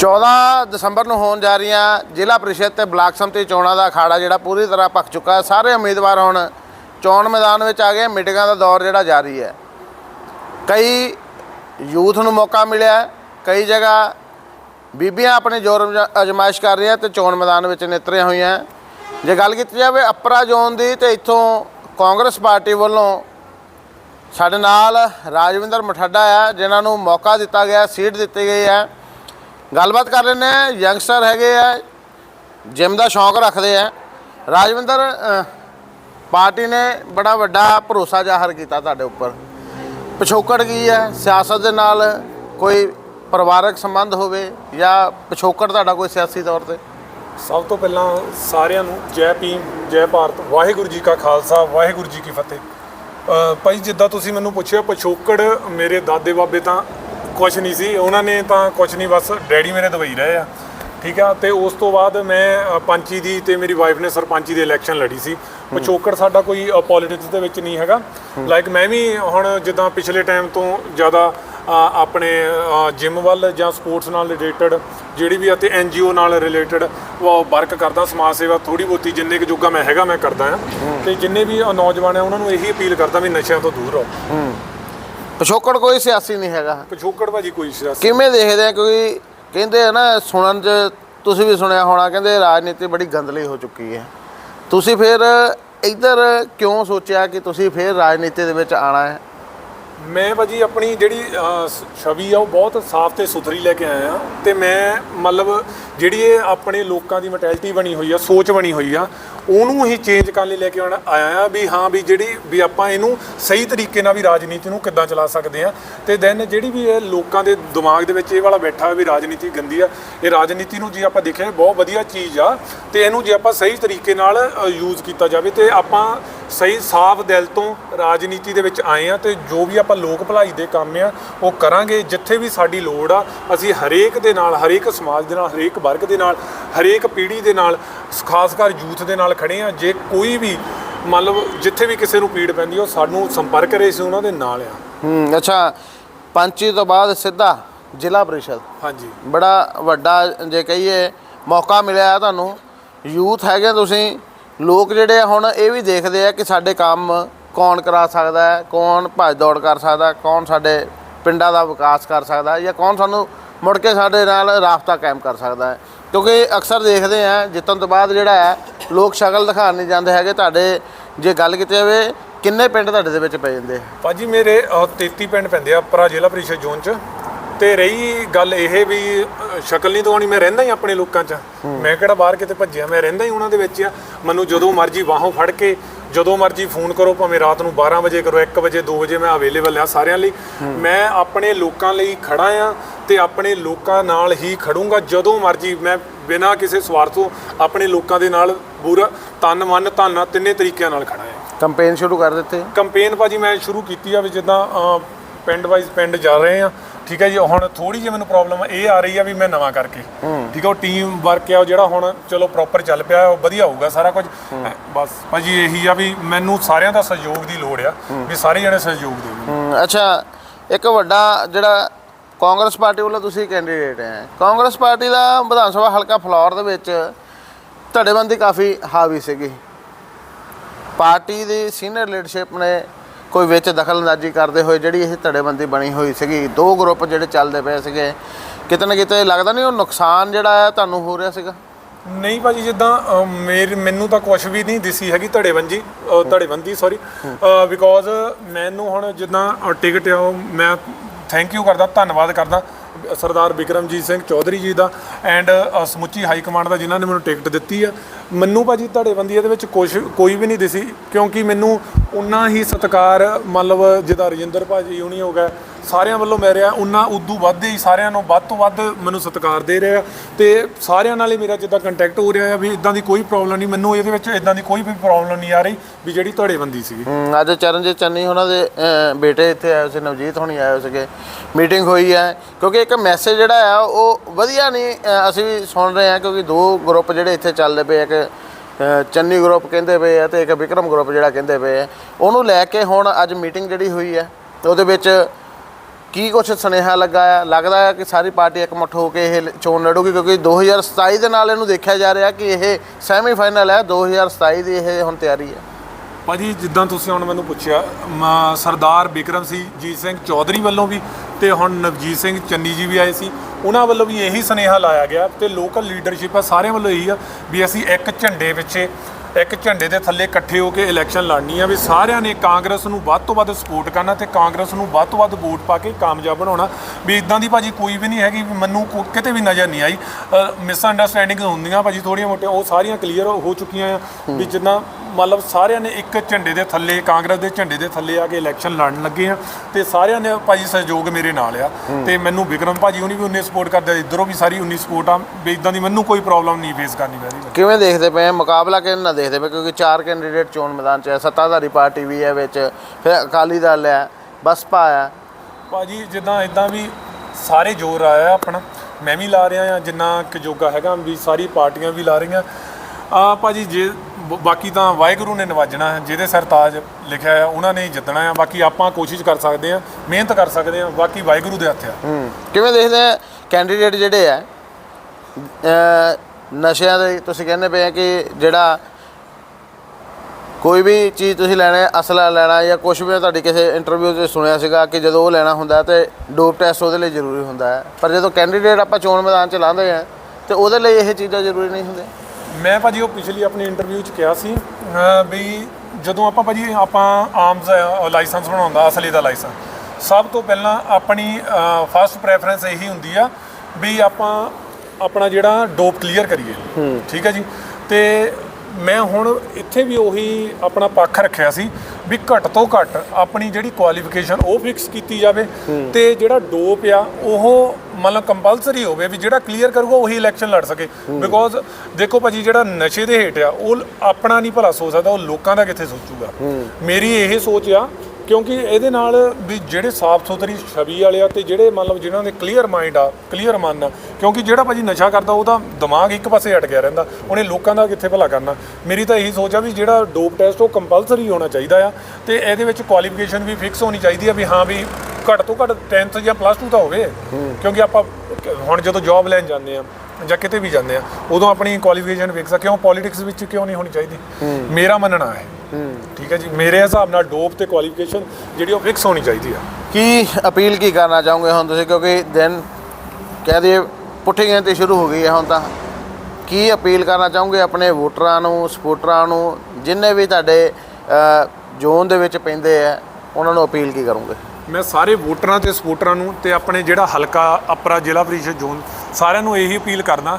14 ਦਸੰਬਰ ਨੂੰ ਹੋਣ ਜਾ ਰਹੀਆਂ ਜ਼ਿਲ੍ਹਾ ਪ੍ਰੀਸ਼ਦ ਤੇ ਬਲਾਕ ਸੰਮਤੀ ਚੋਣਾਂ ਦਾ ਅਖਾੜਾ ਜਿਹੜਾ ਪੂਰੀ ਤਰ੍ਹਾਂ ਪੱਕ ਚੁੱਕਾ ਹੈ। ਸਾਰੇ ਉਮੀਦਵਾਰ ਹੁਣ ਚੋਣ ਮੈਦਾਨ ਵਿੱਚ ਆ ਗਏ। ਮੀਟਿੰਗਾਂ ਦਾ ਦੌਰ ਜਿਹੜਾ ਜਾਰੀ ਹੈ। ਕਈ ਯੂਥ ਨੂੰ ਮੌਕਾ ਮਿਲਿਆ ਕਈ ਜਗ੍ਹਾ ਬੀਬੀਆਂ ਆਪਣੇ ਜ਼ੋਰ ਅਜਮਾਇਸ਼ ਕਰ ਰਹੀਆਂ ਤੇ ਚੋਣ ਮੈਦਾਨ ਵਿੱਚ ਨਿਤਰੀਆਂ ਹੋਈਆਂ ਜੇ ਗੱਲ ਕੀਤੀ ਜਾਵੇ ਅਪਰਾ ਜ਼ੋਨ ਦੀ ਤੇ ਇੱਥੋਂ ਕਾਂਗਰਸ ਪਾਰਟੀ ਵੱਲੋਂ ਸਾਡੇ ਨਾਲ ਰਾਜਵਿੰਦਰ ਮਠੱਡਾ ਆ, ਜਿਨ੍ਹਾਂ ਨੂੰ ਮੌਕਾ ਦਿੱਤਾ ਗਿਆ, ਸੀਟ ਦਿੱਤੀ ਗਈ ਹੈ। ਗੱਲਬਾਤ ਕਰ ਲੈਂਦੇ ਆ ਯੰਗਸਟਰ ਹੈਗੇ ਆ, ਜਿਮ ਦਾ ਸ਼ੌਂਕ ਰੱਖਦੇ ਆ। ਰਾਜਵਿੰਦਰ ਪਾਰਟੀ ਨੇ ਬੜਾ ਵੱਡਾ ਭਰੋਸਾ ਜ਼ਾਹਰ ਕੀਤਾ ਤੁਹਾਡੇ ਉੱਪਰ। ਪਿਛੋਕੜ ਕੀ ਹੈ ਸਿਆਸਤ ਦੇ ਨਾਲ ਕੋਈ ਪਰਿਵਾਰਕ ਸੰਬੰਧ ਹੋਵੇ ਜਾਂ ਪਿਛੋਕੜ ਤੁਹਾਡਾ ਕੋਈ ਸਿਆਸੀ ਤੌਰ ਤੇ? ਸਭ ਤੋਂ ਪਹਿਲਾਂ ਸਾਰਿਆਂ ਨੂੰ ਜੈ ਭੀਮ, ਜੈ ਭਾਰਤ, ਵਾਹਿਗੁਰੂ ਜੀ ਕਾ ਖਾਲਸਾ, ਵਾਹਿਗੁਰੂ ਜੀ ਕੀ ਫਤਿਹ। ਭਾਈ, ਜਿੱਦਾਂ ਤੁਸੀਂ ਮੈਨੂੰ ਪੁੱਛਿਆ, ਪਿਛੋਕੜ ਮੇਰੇ ਦਾਦੇ ਬਾਬੇ ਤਾਂ ਕੁਝ ਨਹੀਂ ਸੀ। ਉਹਨਾਂ ਨੇ ਤਾਂ ਕੁਝ ਨਹੀਂ ਬਸ ਡੈਡੀ ਮੇਰੇ ਦਵਾਈ ਰਹੇ ਆ। ਠੀਕ ਆ? ਤੇ ਉਸ ਤੋਂ ਬਾਅਦ ਮੈਂ ਪੰਚੀ ਦੀ ਤੇ ਮੇਰੀ ਵਾਈਫ ਨੇ ਸਰਪੰਚੀ ਦੀ ਇਲੈਕਸ਼ਨ ਲੜੀ ਸੀ। ਪਿਛੋਕੜ ਸਾਡਾ ਕੋਈ ਪੋਲਿਟਿਕਸ ਦੇ ਵਿੱਚ ਨਹੀਂ ਹੈਗਾ। ਲਾਈਕ ਮੈਂ ਵੀ ਹੁਣ ਜਿੱਦਾਂ ਪਿਛਲੇ ਟਾਈਮ ਤੋਂ ਜ਼ਿਆਦਾ ਆਪਣੇ ਜਿਮ ਵੱਲ ਜਾਂ ਸਪੋਰਟਸ ਨਾਲ ਰਿਲੇਟਡ ਜਿਹੜੀ ਵੀ ਆ ਤੇ ਐਨਜੀਓ ਨਾਲ ਰਿਲੇਟਡ ਉਹ ਵਰਕ ਕਰਦਾ ਸਮਾਜ ਸੇਵਾ ਥੋੜੀ ਬਹੁਤੀ ਜਿੰਨੇ ਕੁ ਜੋਗਾ ਮੈਂ ਹੈਗਾ ਮੈਂ ਕਰਦਾ ਆ। ਤੇ ਜਿੰਨੇ ਵੀ ਨੌਜਵਾਨ ਆ ਉਹਨਾਂ ਨੂੰ ਇਹੀ ਅਪੀਲ ਕਰਦਾ ਵੀ ਨਸ਼ਿਆਂ ਤੋਂ ਦੂਰ ਰਹੋ। ਪਿਛੋਕੜ ਕੋਈ ਸਿਆਸੀ ਨਹੀਂ ਹੈਗਾ। ਪਿਛੋਕੜ ਭਾਜੀ ਕੋਈ ਸਿਆਸਤ ਕਿਵੇਂ ਦੇਖਦੇ ਆ? ਕਿਉਂਕਿ ਕਹਿੰਦੇ ਆ ਨਾ ਸੁਣਨ ਚ ਤੁਸੀਂ ਵੀ ਸੁਣਿਆ ਹੋਣਾ ਕਹਿੰਦੇ ਰਾਜਨੀਤੀ ਬੜੀ ਗੰਦਲੀ ਹੋ ਚੁੱਕੀ ਹੈ। ਤੁਸੀਂ ਫਿਰ ਇੱਧਰ ਕਿਉਂ ਸੋਚਿਆ ਕਿ ਤੁਸੀਂ ਫਿਰ ਰਾਜਨੀਤੀ ਦੇ ਵਿੱਚ ਆਣਾ ਹੈ? ਮੈਂ ਭਾਜੀ ਆਪਣੀ ਜਿਹੜੀ ਛਵੀ ਆ ਉਹ ਬਹੁਤ ਸਾਫ਼ ਤੇ ਸੁਥਰੀ ਲੈ ਕੇ ਆਇਆ। ਆ ਤੇ ਮੈਂ ਮਤਲਬ ਜਿਹੜੀ ਇਹ ਆਪਣੇ ਲੋਕਾਂ ਦੀ ਮੈਂਟੈਲਿਟੀ ਬਣੀ ਹੋਈ ਆ ਸੋਚ ਬਣੀ ਹੋਈ ਆ ਉਹਨੂੰ ਹੀ ਚੇਂਜ ਕਰਨ ਲਈ ਲੈ ਕੇ ਆਉਣਾ ਆਇਆ ਆ ਵੀ ਹਾਂ ਵੀ ਜਿਹੜੀ ਵੀ ਆਪਾਂ ਇਹਨੂੰ ਸਹੀ ਤਰੀਕੇ ਨਾਲ ਵੀ ਰਾਜਨੀਤੀ ਨੂੰ ਕਿੱਦਾਂ ਚਲਾ ਸਕਦੇ ਆ ਤੇ ਦੈਨ ਜਿਹੜੀ ਵੀ ਇਹ ਲੋਕਾਂ ਦੇ ਦਿਮਾਗ ਦੇ ਵਿੱਚ ਇਹ ਵਾਲਾ ਬੈਠਾ ਵੀ ਰਾਜਨੀਤੀ ਗੰਦੀ ਆ, ਇਹ ਰਾਜਨੀਤੀ ਨੂੰ ਜੇ ਆਪਾਂ ਦੇਖਿਆ ਬਹੁਤ ਵਧੀਆ ਚੀਜ਼ ਆ, ਤੇ ਇਹਨੂੰ ਜੇ ਆਪਾਂ ਸਹੀ ਤਰੀਕੇ ਨਾਲ ਯੂਜ਼ ਕੀਤਾ ਜਾਵੇ ਤੇ ਆਪਾਂ ਸਹੀ ਸਾਫ਼ ਦਿਲ ਤੋਂ ਰਾਜਨੀਤੀ ਦੇ ਵਿੱਚ ਆਏ ਆ ਤੇ ਜੋ ਵੀ ਆਪਾਂ ਲੋਕ ਭਲਾਈ ਦੇ ਕੰਮ ਆ, ਉਹ ਕਰਾਂਗੇ। ਜਿੱਥੇ ਵੀ ਸਾਡੀ ਲੋੜ ਆ, ਅਸੀਂ ਹਰੇਕ ਦੇ ਨਾਲ, ਹਰੇਕ ਸਮਾਜ ਦੇ ਨਾਲ, ਹਰੇਕ ਵਰਗ ਦੇ ਨਾਲ ਹਰੇਕ ਪੀੜ੍ਹੀ ਦੇ ਨਾਲ ਖਾਸ ਕਰ ਯੂਥ ਦੇ ਨਾਲ ਖੜੇ ਆ ਜੇ ਕੋਈ ਵੀ ਮੰਨ ਲਓ ਜਿੱਥੇ ਵੀ ਕਿਸੇ ਨੂੰ ਪੀੜ ਪੈਂਦੀ ਉਹ ਸਾਨੂੰ ਸੰਪਰਕ ਕਰੇ ਸੀ ਉਹਨਾਂ ਦੇ ਨਾਲ ਆ ਹੂੰ ਅੱਛਾ ਪੰਚੀ ਤੋਂ ਬਾਅਦ ਸਿੱਧਾ ਜ਼ਿਲ੍ਹਾ ਪ੍ਰੀਸ਼ਦ। ਹਾਂਜੀ। ਬੜਾ ਵੱਡਾ ਜੇ ਕਹੀਏ ਮੌਕਾ ਮਿਲਿਆ ਤੁਹਾਨੂੰ। ਯੂਥ ਹੈਗੇ ਤੁਸੀਂ ਲੋਕ ਜਿਹੜੇ ਹੁਣ ਇਹ ਵੀ ਦੇਖਦੇ ਆ ਕਿ ਸਾਡੇ ਕੰਮ ਕੌਣ ਕਰਾ ਸਕਦਾ ਹੈ ਕੌਣ ਭੱਜ ਦੌੜ ਕਰ ਸਕਦਾ ਕੌਣ ਸਾਡੇ ਪਿੰਡਾਂ ਦਾ ਵਿਕਾਸ ਕਰ ਸਕਦਾ ਜਾਂ ਕੌਣ ਸਾਨੂੰ ਮੁੜ ਕੇ ਸਾਡੇ ਨਾਲ ਰਾਬਤਾ ਕਾਇਮ ਕਰ ਸਕਦਾ ਹੈ। ਕਿਉਂਕਿ ਅਕਸਰ ਦੇਖਦੇ ਆ ਜਿੱਤਣ ਤੋਂ ਬਾਅਦ ਜਿਹੜਾ ਹੈ ਲੋਕ ਸ਼ਕਲ ਦਿਖਾਉਣ ਨਹੀਂ ਜਾਂਦੇ ਹੈਗੇ। ਤੁਹਾਡੇ ਜੇ ਗੱਲ ਕੀਤੀ ਜਾਵੇ ਕਿੰਨੇ ਪਿੰਡ ਤੁਹਾਡੇ ਦੇ ਵਿੱਚ ਪੈ ਜਾਂਦੇ ਭਾਜੀ ਮੇਰੇ ਅਹ, 33 ਪਿੰਡ ਪੈਂਦੇ ਆ ਪਰਾ ਜ਼ਿਲ੍ਹਾ ਪ੍ਰੀਸ਼ਦ ਜ਼ੋਨ ਚ। ਤੇ ਰਹੀ ਗੱਲ ਇਹ ਵੀ ਸ਼ਕਲ ਨਹੀਂ ਦਿਵਾਉਣੀ ਮੈਂ ਰਹਿੰਦਾ ਹੀ ਆਪਣੇ ਲੋਕਾਂ ਚ। ਮੈਂ ਕਿਹੜਾ ਬਾਹਰ ਕਿਤੇ ਭੱਜਿਆ ਮੈਂ ਰਹਿੰਦਾ ਹੀ ਉਹਨਾਂ ਦੇ ਵਿੱਚ ਆ। ਮੈਨੂੰ ਜਦੋਂ ਮਰਜ਼ੀ ਬਾਹੋਂ ਫੜ ਕੇ ਜਦੋਂ ਮਰਜ਼ੀ ਫੋਨ ਕਰੋ ਭਾਵੇਂ ਰਾਤ ਨੂੰ 12 ਵਜੇ ਕਰੋ 1 ਵਜੇ 2 ਵਜੇ ਮੈਂ ਅਵੇਲੇਬਲ ਆ ਸਾਰਿਆਂ ਲਈ। ਮੈਂ ਆਪਣੇ ਲੋਕਾਂ ਲਈ ਖੜਾ ਆ ਤੇ ਆਪਣੇ ਲੋਕਾਂ ਨਾਲ ਹੀ ਖੜੂੰਗਾ ਜਦੋਂ ਮਰਜ਼ੀ। ਮੈਂ ਬਿਨਾਂ ਕਿਸੇ ਸਵਾਰਥ ਤੋਂ ਆਪਣੇ ਲੋਕਾਂ ਦੇ ਨਾਲ ਪੂਰਾ ਤਨ ਮਨ ਧਨ ਤਿੰਨੇ ਤਰੀਕਿਆਂ ਨਾਲ ਖੜਾ ਆ ਕੰਪੇਨ ਸ਼ੁਰੂ ਕਰ ਦਿੱਤੇ। ਕੰਪੇਨ ਭਾਜੀ ਮੈਂ ਸ਼ੁਰੂ ਕੀਤੀ ਆ ਵੀ ਜਿੱਦਾਂ ਪਿੰਡ ਵਾਈਜ਼ ਪਿੰਡ ਜਾ ਰਹੇ ਆ ਠੀਕ ਹੈ ਜੀ ਹੁਣ ਥੋੜੀ ਜਿਹੀ ਮੈਨੂੰ ਪ੍ਰੋਬਲਮ ਇਹ ਆ ਰਹੀ ਆ ਵੀ ਮੈਂ ਨਵਾਂ ਕਰਕੇ। ਠੀਕ ਹੈ ਉਹ ਟੀਮ ਵਰਕ ਆ ਉਹ ਜਿਹੜਾ ਹੁਣ ਚਲੋ ਪ੍ਰੋਪਰ ਚੱਲ ਪਿਆ ਉਹ ਵਧੀਆ ਹੋਊਗਾ ਸਾਰਾ ਕੁਝ। ਬਸ ਭਾਜੀ ਇਹੀ ਆ ਵੀ ਮੈਨੂੰ ਸਾਰਿਆਂ ਦਾ ਸਹਿਯੋਗ ਦੀ ਲੋੜ ਆ ਵੀ ਸਾਰੇ ਜਣੇ ਸਹਿਯੋਗ ਹਮ, ਅੱਛਾ ਇੱਕ ਵੱਡਾ ਜਿਹੜਾ ਕਾਂਗਰਸ ਪਾਰਟੀ ਵੱਲੋਂ ਤੁਸੀਂ ਕੈਂਡੀਡੇਟ ਹੈ ਕਾਂਗਰਸ ਪਾਰਟੀ ਦਾ ਵਿਧਾਨ ਸਭਾ ਹਲਕਾ ਫਲੌਰ ਦੇ ਵਿੱਚ ਧੜੇਬੰਦੀ ਕਾਫੀ ਹਾਵੀ ਸੀਗੀ। ਪਾਰਟੀ ਦੀ ਸੀਨੀਅਰ ਲੀਡਰਸ਼ਿਪ ਨੇ ਕੋਈ ਵਿੱਚ ਦਖਲਅੰਦਾਜ਼ੀ ਕਰਦੇ ਹੋਏ ਜਿਹੜੀ ਇਹ ਧੜੇਬੰਦੀ ਬਣੀ ਹੋਈ ਸੀਗੀ ਦੋ ਗਰੁੱਪ ਜਿਹੜੇ ਚੱਲਦੇ ਪਏ ਸੀਗੇ ਕਿਤੇ ਨਾ ਕਿਤੇ ਲੱਗਦਾ ਨਹੀਂ ਉਹ ਨੁਕਸਾਨ ਜਿਹੜਾ ਹੈ ਤੁਹਾਨੂੰ ਹੋ ਰਿਹਾ ਸੀਗਾ? ਨਹੀਂ ਭਾਜੀ ਜਿੱਦਾਂ ਅਹ, ਮੇਰ ਮੈਨੂੰ ਤਾਂ ਕੁਝ ਵੀ ਨਹੀਂ ਦਿਸੀ ਹੈਗੀ ਧੜੇਬੰਦੀ ਧੜੇਬੰਦੀ ਸੌਰੀ ਬਿਕੋਜ਼ ਮੈਨੂੰ ਹੁਣ ਜਿੱਦਾਂ ਟਿਕਟ ਆ ਮੈਂ ਥੈਂਕ ਯੂ ਕਰਦਾ ਧੰਨਵਾਦ ਕਰਦਾ। ਸਰਦਾਰ ਵਿਕਰਮਜੀਤ ਸਿੰਘ ਚੌਧਰੀ ਜੀ ਦਾ ਐਂਡ ਸਮੁੱਚੀ ਹਾਈ ਕਮਾਂਡ ਦਾ ਜਿਨ੍ਹਾਂ ਨੇ ਮੈਨੂੰ ਟਿਕਟ ਦਿੱਤੀ ਆ। ਮੈਨੂੰ ਭਾਜੀ ਧੜੇਬੰਦੀ ਇਹਦੇ ਵਿੱਚ ਕੁਝ ਕੋਈ ਵੀ ਨਹੀਂ ਦਿਸੀ, ਕਿਉਂਕਿ ਮੈਨੂੰ ਉਨਾ ਹੀ ਸਤਿਕਾਰ, ਮਤਲਬ ਜਿੱਦਾਂ ਰਜਿੰਦਰ ਭਾਜੀ ਹੁਣੀ ਹੋ ਗਿਆ ਸਾਰਿਆਂ ਵੱਲੋਂ ਮੇਰਿਆ ਉਨਾ ਉਦੋਂ ਵੱਧ ਹੀ, ਸਾਰਿਆਂ ਨੂੰ ਵੱਧ ਤੋਂ ਵੱਧ ਮੈਨੂੰ ਸਤਿਕਾਰ ਦੇ ਰਿਹਾ। ਤੇ ਸਾਰਿਆਂ ਨਾਲ ਹੀ ਮੇਰਾ ਜਿੱਦਾਂ ਕੰਟੈਕਟ ਹੋ ਰਿਹਾ ਆ ਵੀ ਇਦਾਂ ਦੀ ਕੋਈ ਪ੍ਰੋਬਲਮ ਨਹੀਂ ਮੈਨੂੰ ਇਹਦੇ ਵਿੱਚ ਇਦਾਂ ਦੀ ਕੋਈ ਵੀ ਪ੍ਰੋਬਲਮ ਨਹੀਂ ਆ ਰਹੀ ਵੀ ਜਿਹੜੀ ਧੜੇਬੰਦੀ ਸੀਗੀ। ਹਮ, ਅੱਜ ਚਰਨਜੀਤ ਚੰਨੀ ਉਹਨਾਂ ਦੇ ਅਹ, ਬੇਟੇ ਇੱਥੇ ਆਏ ਸੀ ਨਵਜੀਤ ਹੋਣੀ ਆਏ ਹੋਏ ਸੀਗੇ। ਮੀਟਿੰਗ ਹੋਈ ਹੈ ਕਿਉਂਕਿ ਇੱਕ ਮੈਸੇਜ ਜਿਹੜਾ ਆ ਉਹ ਵਧੀਆ ਨਹੀਂ ਅਹ, ਅਸੀਂ ਵੀ ਸੁਣ ਰਹੇ ਹਾਂ ਕਿਉਂਕਿ ਦੋ ਗਰੁੱਪ ਜਿਹੜੇ ਇੱਥੇ ਚੱਲਦੇ ਪਏ ਇੱਕ ਅਹ, ਚੰਨੀ ਗਰੁੱਪ ਕਹਿੰਦੇ ਪਏ ਆ ਤੇ ਇੱਕ ਵਿਕਰਮ ਗਰੁੱਪ ਜਿਹੜਾ ਕਹਿੰਦੇ ਪਏ ਆ। ਉਹਨੂੰ ਲੈ ਕੇ ਹੁਣ ਅੱਜ ਮੀਟਿੰਗ ਜਿਹੜੀ ਹੋਈ ਹੈ ਉਹਦੇ ਵਿੱਚ ਕੀ ਕੁਛ ਸੁਨੇਹਾ ਲੱਗਾ ਆ? ਲੱਗਦਾ ਹੈ ਕਿ ਸਾਰੀ ਪਾਰਟੀ ਇਕਮੁੱਠ ਹੋ ਕੇ ਇਹ ਚੋਣ ਲੜੂਗੀ, ਕਿਉਂਕਿ 2027 ਦੇ ਨਾਲ ਇਹਨੂੰ ਦੇਖਿਆ ਜਾ ਰਿਹਾ ਕਿ ਇਹ ਸੈਮੀਫਾਈਨਲ ਹੈ 2027 ਦੀ ਇਹ ਹੁਣ ਤਿਆਰੀ ਹੈ ਭਾਜੀ, ਜਿੱਦਾਂ ਤੁਸੀਂ ਹੁਣ ਮੈਨੂੰ ਪੁੱਛਿਆ, ਮ- ਸਰਦਾਰ ਬਿਕਰਮ ਸੀ ਜੀਤ ਸਿੰਘ ਚੌਧਰੀ ਵੱਲੋਂ ਵੀ ਤੇ ਹੁਣ ਨਵਜੀਤ ਸਿੰਘ ਚੰਨੀ ਜੀ ਵੀ ਆਏ ਸੀ, ਉਹਨਾਂ ਵੱਲੋਂ ਵੀ ਇਹੀ ਸੁਨੇਹਾ ਲਾਇਆ ਗਿਆ ਤੇ ਲੋਕਲ ਲੀਡਰਸ਼ਿਪ ਆ, ਸਾਰਿਆਂ ਵੱਲੋਂ ਇਹੀ ਆ ਵੀ ਅਸੀਂ ਇੱਕ ਝੰਡੇ ਪਿੱਛੇ ਇੱਕ ਝੰਡੇ ਦੇ ਥੱਲੇ ਇਕੱਠੇ ਹੋ ਕੇ ਇਲੈਕਸ਼ਨ ਲੜਨੀ ਆ ਵੀ ਸਾਰਿਆਂ ਨੇ ਕਾਂਗਰਸ ਨੂੰ ਵੱਧ ਤੋਂ ਵੱਧ ਸਪੋਰਟ ਕਰਨਾ ਤੇ ਕਾਂਗਰਸ ਨੂੰ ਵੱਧ ਤੋਂ ਵੱਧ ਵੋਟ ਪਾ ਕੇ ਕਾਮਯਾਬ ਬਣਾਉਣਾ। ਵੀ ਇਦਾਂ ਦੀ ਭਾਜੀ ਕੋਈ ਵੀ ਨਹੀਂ ਹੈਗੀ ਮੈਨੂੰ ਕਿਤੇ ਵੀ ਨਜ਼ਰ ਨਹੀਂ ਆਈ। ਮਿਸ ਅੰਡਰਸਟੈਂਡਿੰਗ ਹੁੰਦੀਆਂ ਭਾਜੀ ਥੋੜੀਆਂ ਮੋਟੀਆਂ ਉਹ ਸਾਰੀਆਂ ਕਲੀਅਰ ਹੋ ਚੁੱਕੀਆਂ ਆ ਵੀ ਜਿੱਦਾਂ ਮਤਲਬ ਸਾਰਿਆਂ ਨੇ ਇੱਕ ਝੰਡੇ ਦੇ ਥੱਲੇ ਕਾਂਗਰਸ ਦੇ ਝੰਡੇ ਦੇ ਥੱਲੇ ਆ ਕੇ ਇਲੈਕਸ਼ਨ ਲੜਨ ਲੱਗੇ ਆ ਤੇ ਸਾਰਿਆਂ ਨੇ ਭਾਜੀ ਸਹਿਯੋਗ ਮੇਰੇ ਨਾਲ ਆ। ਤੇ ਮੈਨੂੰ ਵਿਕਰਮ ਭਾਜੀ ਉਹਨੇ ਵੀ ਉਨੇ ਸਪੋਰਟ ਕਰਦੇ ਇਧਰੋਂ ਵੀ ਸਾਰੀ ਉਨੀ ਸਪੋਰਟ ਆ ਵੀ ਇਦਾਂ ਦੀ ਮੈਨੂੰ ਕੋਈ ਪ੍ਰੋਬਲਮ ਨਹੀਂ ਫੇਸ ਕਰਨੀ ਪੈ ਰਹੀ। ਕਿਵੇਂ ਦੇਖਦੇ ਪਏ ਆ? ਮੁਕਾਬਲਾ ਕਿਹਨਾਂ ਨਾਲ ਦੇਖਦੇ ਪਏ? ਕਿਉਂਕਿ ਚਾਰ ਕੈਂਡੀਡੇਟ ਚੋਣ ਮੈਦਾਨ 'ਚ ਹੈ। ਸੱਤਾਧਾਰੀ ਪਾਰਟੀ ਵੀ ਹੈ ਵਿੱਚ। ਫਿਰ ਅਕਾਲੀ ਦਲ ਹੈ ਬਸਪਾ ਹੈ। ਭਾਜੀ ਜਿੱਦਾਂ ਇਦਾਂ ਵੀ ਸਾਰੇ ਜ਼ੋਰ ਆਇਆ ਆਪਣਾ। ਮੈਂ ਵੀ ਲਾ ਰਿਹਾ ਆ ਜਿੰਨਾ ਕਿ ਜੋਗਾ ਹੈਗਾ ਵੀ ਸਾਰੀ ਪਾਰਟੀਆਂ ਵੀ ਲਾ ਰਹੀਆਂ। ਆ ਭਾਜੀ ਜੇ ਬ- ਬਾਕੀ ਤਾਂ ਵਾਹਿਗੁਰੂ ਨੇ ਨਵਾਜਣਾ ਹੈ ਜਿਹਦੇ ਸਿਰ ਤਾਜ ਲਿਖਿਆ ਆ ਉਹਨਾਂ ਨੇ ਹੀ ਜਿੱਤਣਾ ਆ ਬਾਕੀ ਆਪਾਂ ਕੋਸ਼ਿਸ਼ ਕਰ ਸਕਦੇ ਆ ਮਿਹਨਤ ਕਰ ਸਕਦੇ ਆ ਬਾਕੀ ਵਾਹਿਗੁਰੂ ਦੇ ਹੱਥ ਆ ਹੂੰ ਕਿਵੇਂ ਦੇਖਦੇ ਆ? ਕੈਂਡੀਡੇਟ ਜਿਹੜੇ ਆ ਨਸ਼ਿਆਂ ਦੇ ਤੁਸੀਂ ਕਹਿੰਦੇ ਪਏ ਆ ਕਿ ਜਿਹੜਾ ਕੋਈ ਵੀ ਚੀਜ਼ ਤੁਸੀਂ ਲੈਣਾ, ਅਸਲਾ ਲੈਣਾ ਜਾਂ ਕੁਝ ਵੀ ਤੁਹਾਡੀ ਕਿਸੇ ਇੰਟਰਵਿਊ 'ਚ ਸੁਣਿਆ ਸੀਗਾ ਕਿ ਜਦੋਂ ਉਹ ਲੈਣਾ ਹੁੰਦਾ ਤੇ ਡੋਪ ਟੈਸਟ ਉਹਦੇ ਲਈ ਜ਼ਰੂਰੀ ਹੁੰਦਾ ਹੈ। ਪਰ ਜਦੋਂ ਕੈਂਡੀਡੇਟ ਆਪਾਂ ਚੋਣ ਮੈਦਾਨ 'ਚ ਲਾਉਂਦੇ ਆ ਤੇ ਉਹਦੇ ਲਈ ਇਹ ਚੀਜ਼ਾਂ ਜ਼ਰੂਰੀ ਨਹੀਂ ਹੁੰਦੀਆਂ। ਮੈਂ ਭਾਜੀ ਉਹ ਪਿਛਲੀ ਆਪਣੀ ਇੰਟਰਵਿਊ 'ਚ ਕਿਹਾ ਸੀ ਵੀ ਜਦੋਂ ਆਪਾਂ ਭਾਜੀ ਆਪਾਂ ਆਰਮਸ ਲਾਇਸੈਂਸ ਬਣਾਉਂਦਾ, ਅਸਲੀ ਦਾ ਲਾਇਸੈਂਸ ਸਭ ਤੋਂ ਪਹਿਲਾਂ ਆਪਣੀ ਫਸਟ ਪ੍ਰੈਫਰੈਂਸ ਇਹੀ ਹੁੰਦੀ ਆ ਵੀ ਆਪਾਂ ਆਪਣਾ ਜਿਹੜਾ ਡੋਪ ਕਲੀਅਰ ਕਰੀਏ। ਠੀਕ ਹੈ ਜੀ? ਤੇ ਮੈਂ ਹੁਣ ਇੱਥੇ ਵੀ ਉਹੀ ਆਪਣਾ ਪੱਖ ਰੱਖਿਆ ਸੀ ਵੀ ਘੱਟ ਤੋਂ ਘੱਟ ਆਪਣੀ ਜਿਹੜੀ ਕੁਆਲੀਫਿਕੇਸ਼ਨ ਉਹ ਫਿਕਸ ਕੀਤੀ ਜਾਵੇ ਤੇ ਜਿਹੜਾ ਡੋਪ ਆ ਉਹ ਮਤਲਬ ਕੰਪਲਸਰੀ ਹੋਵੇ ਵੀ ਜਿਹੜਾ ਕਲੀਅਰ ਕਰੂਗਾ ਉਹੀ ਇਲੈਕਸ਼ਨ ਲੜ ਸਕੇ। ਬਿਕੋਜ਼ ਦੇਖੋ ਭਾਜੀ ਜਿਹੜਾ ਨਸ਼ੇ ਦੇ ਹੇਠ ਆ ਉਹ ਆਪਣਾ ਨਹੀਂ ਭਲਾ ਸੋਚ ਸਕਦਾ ਉਹ ਲੋਕਾਂ ਦਾ ਕਿੱਥੇ ਸੋਚੂਗਾ। ਮੇਰੀ ਇਹ ਸੋਚ ਆ ਕਿਉਂਕਿ ਇਹਦੇ ਨਾਲ ਵੀ ਜਿਹੜੇ ਸਾਫ਼ ਸੁਥਰੀ ਛਵੀ ਵਾਲੇ ਆ ਤੇ ਜਿਹੜੇ ਮਤਲਬ ਜਿਨ੍ਹਾਂ ਦੇ ਕਲੀਅਰ ਮਾਈਂਡ ਆ ਕਲੀਅਰ ਮਨ ਆ ਕਿਉਂਕਿ ਜਿਹੜਾ ਭਾਜੀ ਨਸ਼ਾ ਕਰਦਾ ਉਹਦਾ ਦਿਮਾਗ ਇੱਕ ਪਾਸੇ ਹਟ ਗਿਆ ਰਹਿੰਦਾ ਉਹਨੇ ਲੋਕਾਂ ਦਾ ਕਿੱਥੇ ਭਲਾ ਕਰਨਾ? ਮੇਰੀ ਤਾਂ ਇਹੀ ਸੋਚ ਆ ਵੀ ਜਿਹੜਾ ਡੋਪ ਟੈਸਟ ਉਹ ਕੰਪਲਸਰੀ ਹੋਣਾ ਚਾਹੀਦਾ ਆ ਤੇ ਇਹਦੇ ਵਿੱਚ ਕੁਆਲੀਫਿਕੇਸ਼ਨ ਵੀ ਫਿਕਸ ਹੋਣੀ ਚਾਹੀਦੀ ਆ ਵੀ ਹਾਂ ਵੀ ਘੱਟ ਤੋਂ ਘੱਟ 10th ਜਾਂ ਪਲੱਸ 2 ਤਾਂ ਹੋਵੇ। ਕਿਉਂਕਿ ਆਪਾਂ ਹੁਣ ਜਦੋਂ ਜੌਬ ਲੈਣ ਜਾਂਦੇ ਆ ਜਾਂ ਕਿਤੇ ਵੀ ਜਾਂਦੇ ਆ ਉਦੋਂ ਆਪਣੀ ਕੁਆਲੀਫਿਕੇਸ਼ਨ ਫਿਕਸ ਆ ਕਿਉਂ? ਪੋਲਿਟਿਕਸ ਵਿੱਚ ਕਿਉਂ ਨਹੀਂ ਹੋਣੀ ਚਾਹੀਦੀ? ਮੇਰਾ ਮੰਨਣਾ ਹੈ। ਠੀਕ ਹੈ ਜੀ ਮੇਰੇ ਹਿਸਾਬ ਨਾਲ ਡੋਪ ਤੇ ਕੁਆਲੀਫਿਕੇਸ਼ਨ ਜਿਹੜੀ ਉਹ ਫਿਕਸ ਹੋਣੀ ਚਾਹੀਦੀ ਆ। ਕੀ ਅਪੀਲ ਕੀ ਕਰਨਾ ਚਾਹੋਗੇ ਹੁਣ ਤੁਸੀਂ? ਕਿਉਂਕਿ ਦਿਨ ਕਹਿ ਦਈਏ ਪੁੱਠੀ ਗਿਣਤੀ ਸ਼ੁਰੂ ਹੋ ਗਈ ਹੈ ਹੁਣ ਤਾਂ। ਕੀ ਅਪੀਲ ਕਰਨਾ ਚਾਹੋਗੇ ਆਪਣੇ ਵੋਟਰਾਂ ਨੂੰ ਸਪੋਰਟਰਾਂ ਨੂੰ? ਜਿੰਨੇ ਵੀ ਤੁਹਾਡੇ ਜ਼ੋਨ ਦੇ ਵਿੱਚ ਪੈਂਦੇ ਆ ਉਹਨਾਂ ਨੂੰ ਅਪੀਲ ਕੀ ਕਰੋਗੇ? ਮੈਂ ਸਾਰੇ ਵੋਟਰਾਂ ਤੇ ਸਪੋਰਟਰਾਂ ਨੂੰ ਤੇ ਆਪਣੇ ਜਿਹੜਾ ਹਲਕਾ ਅਪਰਾ ਜ਼ਿਲ੍ਹਾ ਪ੍ਰੀਸ਼ਦ ਜ਼ੋਨ ਸਾਰਿਆਂ ਨੂੰ ਇਹੀ ਅਪੀਲ ਕਰਦਾ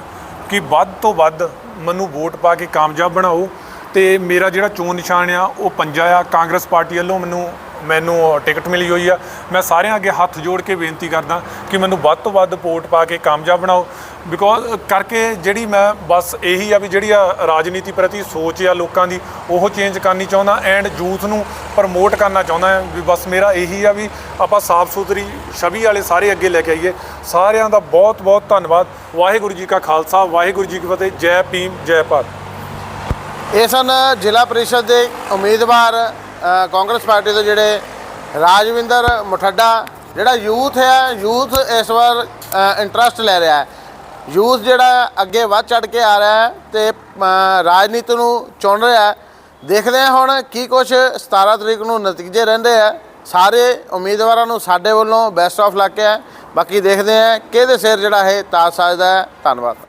ਕਿ ਵੱਧ ਤੋਂ ਵੱਧ ਮੈਨੂੰ ਵੋਟ ਪਾ ਕੇ ਕਾਮਯਾਬ ਬਣਾਓ। ਤੇ ਮੇਰਾ ਜਿਹੜਾ ਚੋਣ ਨਿਸ਼ਾਨ ਆ, ਉਹ ਪੰਜਾ ਆ। ਕਾਂਗਰਸ ਪਾਰਟੀ ਵੱਲੋਂ ਮੈਨੂੰ ਮੈਨੂੰ ਟਿਕਟ ਮਿਲੀ ਹੋਈ ਆ। ਮੈਂ ਸਾਰਿਆਂ ਅੱਗੇ ਹੱਥ ਜੋੜ ਕੇ ਬੇਨਤੀ ਕਰਦਾ ਕਿ ਮੈਨੂੰ ਵੱਧ ਤੋਂ ਵੱਧ ਵੋਟ ਪਾ ਕੇ ਕਾਮਯਾਬ ਬਣਾਓ। ਬਿਕੋਜ਼ ਕਰਕੇ ਜਿਹੜੀ ਮੈਂ ਬਸ ਇਹੀ ਆ ਵੀ ਜਿਹੜੀ ਆ ਰਾਜਨੀਤੀ ਪ੍ਰਤੀ ਸੋਚ ਆ ਲੋਕਾਂ ਦੀ, ਉਹ ਚੇਂਜ ਕਰਨੀ ਚਾਹੁੰਦਾ ਐਂਡ ਯੂਥ ਨੂੰ ਪ੍ਰਮੋਟ ਕਰਨਾ ਚਾਹੁੰਦਾ ਹਾਂ ਵੀ ਬਸ ਮੇਰਾ ਇਹੀ ਆ ਵੀ ਆਪਾਂ ਸਾਫ਼ ਸੁਥਰੀ ਛਵੀ ਵਾਲੇ ਸਾਰੇ ਅੱਗੇ ਲੈ ਕੇ ਆਈਏ। ਸਾਰਿਆਂ ਦਾ ਬਹੁਤ ਬਹੁਤ ਧੰਨਵਾਦ। ਵਾਹਿਗੁਰੂ ਜੀ ਕਾ ਖਾਲਸਾ, ਵਾਹਿਗੁਰੂ ਜੀ ਕੀ ਫਤਿਹ। ਜੈ ਭੀਮ, ਜੈ ਭਾਰਤ। ਇਹ ਸਨ ਜ਼ਿਲ੍ਹਾ ਪਰਿਸ਼ਦ ਦੇ ਉਮੀਦਵਾਰ ਕਾਂਗਰਸ ਪਾਰਟੀ ਦੇ ਜਿਹੜੇ ਰਾਜਵਿੰਦਰ ਮੁਠੱਡਾ, ਜਿਹੜਾ ਯੂਥ ਹੈ, ਯੂਥ ਇਸ ਵਾਰ ਇੰਟਰਸਟ ਲੈ ਰਿਹਾ ਹੈ। ਯੂਥ ਜਿਹੜਾ ਅੱਗੇ ਵੱਧ ਚੜ ਕੇ ਆ ਰਿਹਾ ਹੈ ਤੇ ਰਾਜਨੀਤੀ ਨੂੰ ਚੁਣ ਰਿਹਾ ਹੈ। ਦੇਖਦੇ ਹਾਂ ਹੁਣ ਕੀ ਕੁਝ 17 ਤਰੀਕ ਨੂੰ ਨਤੀਜੇ ਰਹਿੰਦੇ ਆ। ਸਾਰੇ ਉਮੀਦਵਾਰਾਂ ਨੂੰ ਸਾਡੇ ਵੱਲੋਂ ਬੈਸਟ ਆਫ ਲੱਕ ਹੈ। ਬਾਕੀ ਦੇਖਦੇ ਹਾਂ ਕਿਹਦੇ ਸਿਰ ਜਿਹੜਾ ਹੈ ਤਾਜ ਸਾਜਦਾ ਹੈ। ਧੰਨਵਾਦ।